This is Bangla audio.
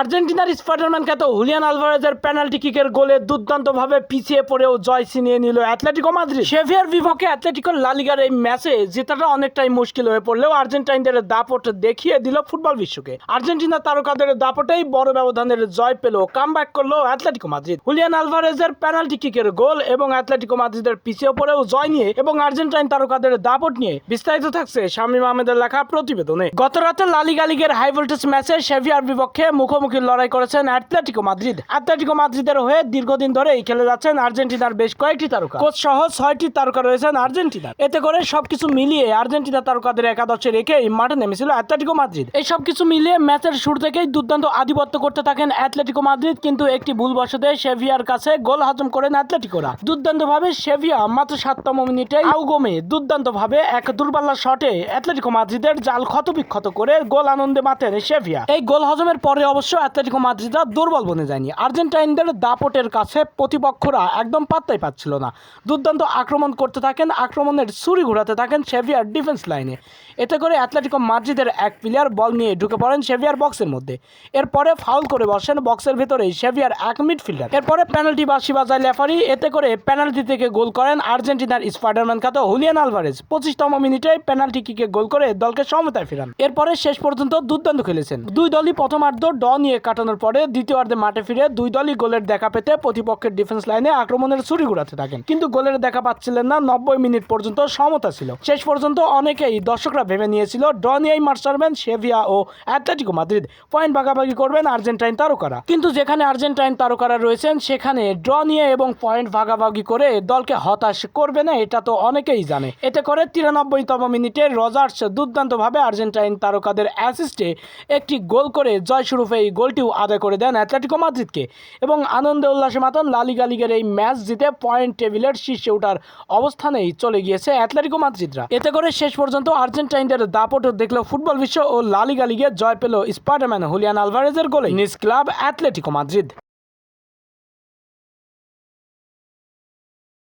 আর্জেন্টিনার স্পাইডারম্যান খ্যাত হুলিয়ান আলভারেজের পেনাল্টি কিকের গোলে দুর্দান্তভাবে পিছিয়ে পড়েও জয় ছিনিয়ে নিল অ্যাথলেটিকো মাদ্রিদ। সেভিয়ার বিপক্ষে অ্যাথলেটিকো লালিগার এই ম্যাচে জেতাটা অনেকটাই মুশকিল হয়ে পড়লেও আর্জেন্টাইনদের দাপট দেখিয়ে দিল ফুটবল বিশ্বকে। আর্জেন্টিনা তারকাদের দাপটেই বড় ব্যবধানের জয় পেল কাম ব্যাক করল অ্যাথলেটিকো মাদ্রিদ। হুলিয়ান আলভারেজের পেনাল্টি কিকের গোল এবং অ্যাথলেটিকো মাদ্রিদের পিছিয়ে পড়েও জয় নিয়ে এবং আর্জেন্টাইন তারকাদের দাপট নিয়ে বিস্তারিত থাকছে শামীম আহমেদের লেখা প্রতিবেদনে। গত রাতে লালিগা লিগের হাই ভোল্টেজ ম্যাচে সেভিয়ার বিপক্ষে মুখোমুখি লড়াই করেছেন অ্যাথলেটিকো মাদ্রিদ। অ্যাথলেটিকো মাদ্রিদের হয়ে দীর্ঘদিন ধরেই খেলে যাচ্ছেন আর্জেন্টিনার বেশ কয়েকটি তারকা। কোচ সহ ছয়টি তারকা রয়েছেন আর্জেন্টিনার। এতে করে সবকিছু মিলিয়ে আর্জেন্টিনা তারকাদের একাদশে রেখেই মাঠে নেমেছিল অ্যাথলেটিকো মাদ্রিদ। এই সবকিছু মিলিয়ে ম্যাচের শুরু থেকেই দুর্দান্ত আধিপত্য করতে থাকেন অ্যাথলেটিকো মাদ্রিদ, কিন্তু একটি ভুলবশতে সেভিয়ার কাছে গোল হজম করেন অ্যাথলেটিকোরা দুর্দান্তভাবে সেভিয়া মাত্র সাততম মিনিটে আউগমে দুর্দান্তভাবে এক দূরপাল্লা শটে অ্যাথলেটিকো মাদ্রিদের জাল ক্ষতবিক্ষত করে গোল আনন্দে মাতেন সেভিয়া। এই গোল হজমের পরে অবশ্য অ্যাথলেটিকো মাদ্রিদরা দুর্বল বনে যায়নি। আর্জেন্টাইনদের দাপটের কাছে প্রতিপক্ষরা একদম পাত্তাই পাচ্ছিল না। দুর্দান্ত আক্রমণ করতে থাকেন, আক্রমণের ছুরি ঘোরাতে থাকেন সেভিয়ার ডিফেন্স লাইনে। এতে করে অ্যাথলেটিকো মাদ্রিদের এক প্লেয়ার বল নিয়ে ঢুকে পড়েন সেভিয়ার বক্সের মধ্যে। এরপরে ফাউল করে বসেন বক্সের ভেতরেই সেভিয়ার এক মিডফিল্ডার এরপরে পেনাল্টি বাসি বাজায় লেফারি এতে করে পেনাল্টি থেকে গোল করেন আর্জেন্টিনার স্পাইডারম্যান খ্যাত হুলিয়ান আলভারেজ। পঁচিশতম মিনিটে পেনাল্টি কিকে গোল করে দলকে সমতায় ফেরান। এরপরে শেষ পর্যন্ত দুর্দান্ত খেলেছেন। দুই দলই প্রথমার্ধ ড নিয়ে কাটানোর পরে দ্বিতীয়ার্ধে মাঠে ফিরে দুই দলই গোলের দেখা পেতে প্রতিপক্ষের ডিফেন্স লাইনে আক্রমণের ছুরি ঘুরাতে থাকেন। কিন্তু গোলের দেখা পাচ্ছিলেন না, নব্বই মিনিট পর্যন্ত সমতা ছিল। শেষ পর্যন্ত অনেকেই দর্শকরা ভেবে নিয়েছিল ড নিয়েই সেভিয়া ও অ্যাথলেটিকো মাদ্রিদ। পয়েন্ট ভাগাভাগি করবেন আর্জেন্টাইন তারকারা। কিন্তু যেখানে আর্জেন্টাইন তারকারা রয়েছেন, সেখানে ড্র নিয়ে এবং পয়েন্ট ভাগাভাগি করে দলকে হতাশ করবে না, এটা তো অনেকেই জানে। এতে করে তিরানব্বইতম মিনিটে রজার্স দুর্দান্তভাবে আর্জেন্টাইন তারকাদের অ্যাসিস্টে একটি গোল করে জয় স্বরূপে এই গোলটিও আদায় করে দেন অ্যাথলেটিকো মাদ্রিদকে এবং আনন্দ উল্লাসে মাতান লালিগা লিগের এই ম্যাচ জিতে পয়েন্ট টেবিলের শীর্ষে ওঠার অবস্থানেই চলে গিয়েছে অ্যাথলেটিকো মাদ্রিদরা। এতে করে শেষ পর্যন্ত আর্জেন্টাইনদের দাপট দেখল ফুটবল বিশ্ব ও লালিগা লিগে জয় পেল স্পাইডারম্যান হুলিয়ান আলভারেজের গোলে নিজ ক্লাব অ্যাথলেটিকো মাদ্রিদ।